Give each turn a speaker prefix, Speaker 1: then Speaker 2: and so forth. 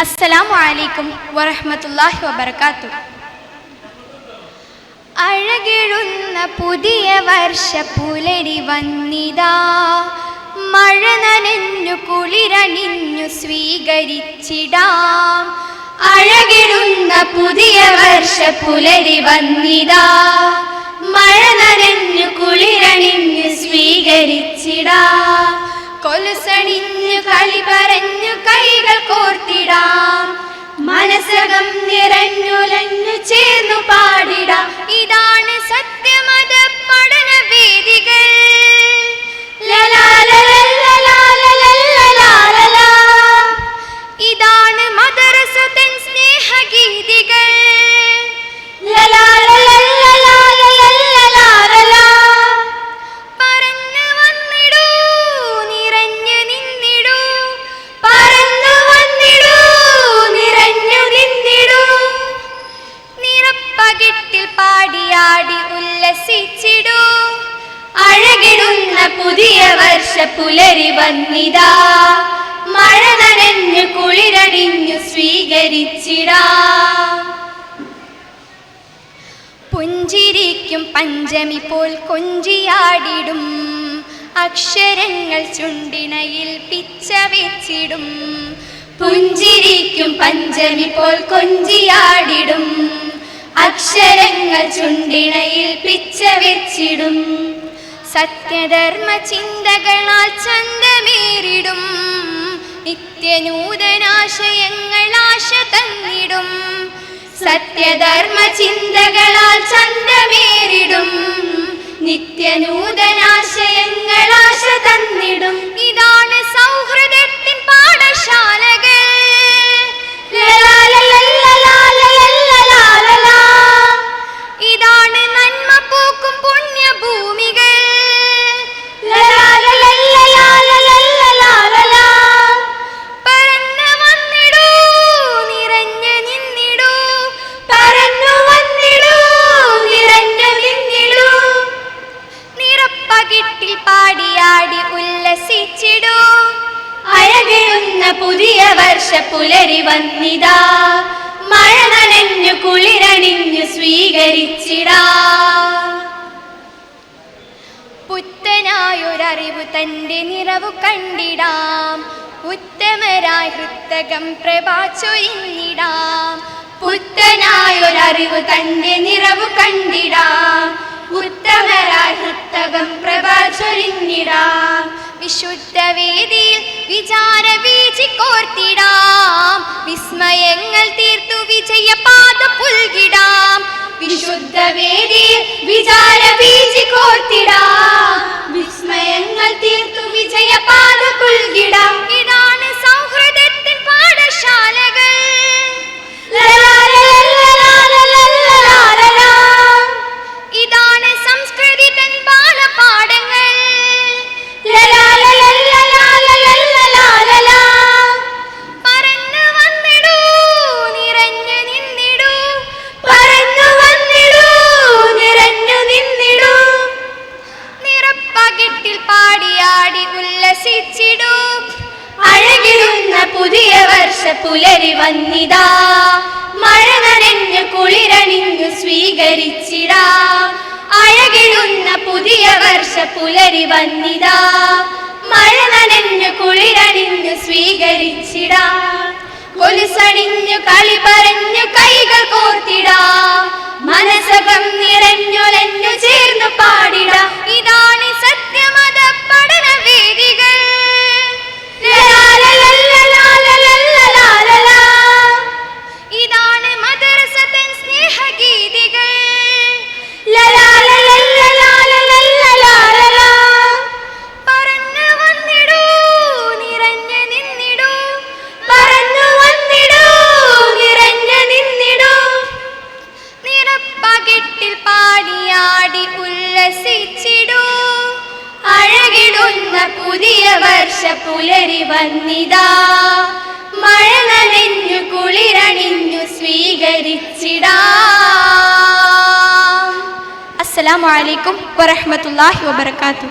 Speaker 1: അസ്സലാമു അലൈക്കും വറഹ്മത്തുള്ളാഹി വബർക്കാത്തു അഴകിഴുന്ന പുതിയ വർഷ പുലരി വന്നിതാ. മഴ നനഞ്ഞു കുളിരണിഞ്ഞു സ്വീകരിച്ചിടാം. അഴകിടുന്ന പുതിയ വർഷ പുലരി വന്നിതാ. മഴ നനഞ്ഞു കുളിരണിഞ്ഞു സ്വീകരിച്ചിടാം. കൊലുസണിഞ്ഞു കളി പറഞ്ഞു കൈകൾ കോർത്തിടാം. മനസ്സകം നിറഞ്ഞുലഞ്ഞു ചേർന്നു പാടിടാം. ഇതാണ് സത്യമത നിറപ്പകിട്ടിൽ പാടിയാടി ഉല്ലസിച്ചിടൂ. അഴകിടുന്ന പുതിയ വർഷ പുലരി വന്നിതാ. മഴ നനഞ്ഞു കുളിരണിഞ്ഞു സ്വീകരിച്ചിടാ. പുഞ്ചിരിക്കും പഞ്ചമി പോൽ കൊഞ്ചിയാടിടും. അക്ഷരങ്ങൾ ചുണ്ടിണയിൽ പിച്ച വെച്ചിടും. പുഞ്ചിരിക്കും പഞ്ചമി പോൽ കൊഞ്ചിയാടിടും. അക്ഷരങ്ങൾ ചുണ്ടിണയിൽ പിച്ച വെച്ചിടും സത്യധർമ്മ ചിന്തകളാൽ ചന്തമേറിടും. നിത്യനൂതനാശയങ്ങൾ ആശ തന്നിടും. സത്യധർമ്മ ചിന്തകളാൽ ചന്തമേറിടും. നിത്യനൂതനാശയങ്ങൾ ആശ തന്നിടും. പുതിയ വർഷ പുലരി വന്നിതാ. മഴ നനഞ്ഞു കുളിരണിഞ്ഞു സ്വീകരിച്ചിടാ. പുത്തനായൊരറിവ് തന്റെ നിറവു കണ്ടിടാം. ഉത്തമരായി ഹൃത്തകം പ്രഭാ ചൊരിഞ്ഞിടാം. പുത്തനായൊരറിവ് തന്റെ നിറവു കണ്ടിടാം. ഉത്തമരായി ഹൃത്തകം പ്രഭാ ചൊരിഞ്ഞിടാം. വിശുദ്ധ വേദിയിൽ വിചാര വീചി കോർത്തിടാം വിസ്മയങ്ങൾ തീർത്തു വിജയ പാത പുൽകിടാം വിശുദ്ധ വേദിയിൽ പുലരി വന്നിതാ. മഴ നനഞ്ഞു കുളിരണിഞ്ഞു സ്വീകരിച്ചിടാ. അഴകിടുന്ന പുതിയ വർഷ പുലരി വന്നിതാ. മഴ നനഞ്ഞു കുളിരണിഞ്ഞു സ്വീകരിച്ചിടാ. കൊലുസണിഞ്ഞു കളി പറഞ്ഞു കൈകൾ കോർത്തിടാ. മനസ്സകം നിറഞ്ഞുലഞ്ഞു ചേർന്നു പാടിടാ. ഇതാണ് ഉല്ലസിച്ചിടൂ അഴകിടുന്ന പുതിയ വർഷ പുലരി വന്നിതാ. മഴ നനഞ്ഞു കുളിരണിഞ്ഞു സ്വീകരിച്ചിടാ. അസ്സലാമു അലൈക്കും വറഹ്മത്തുള്ളാഹി വബർക്കാത്തു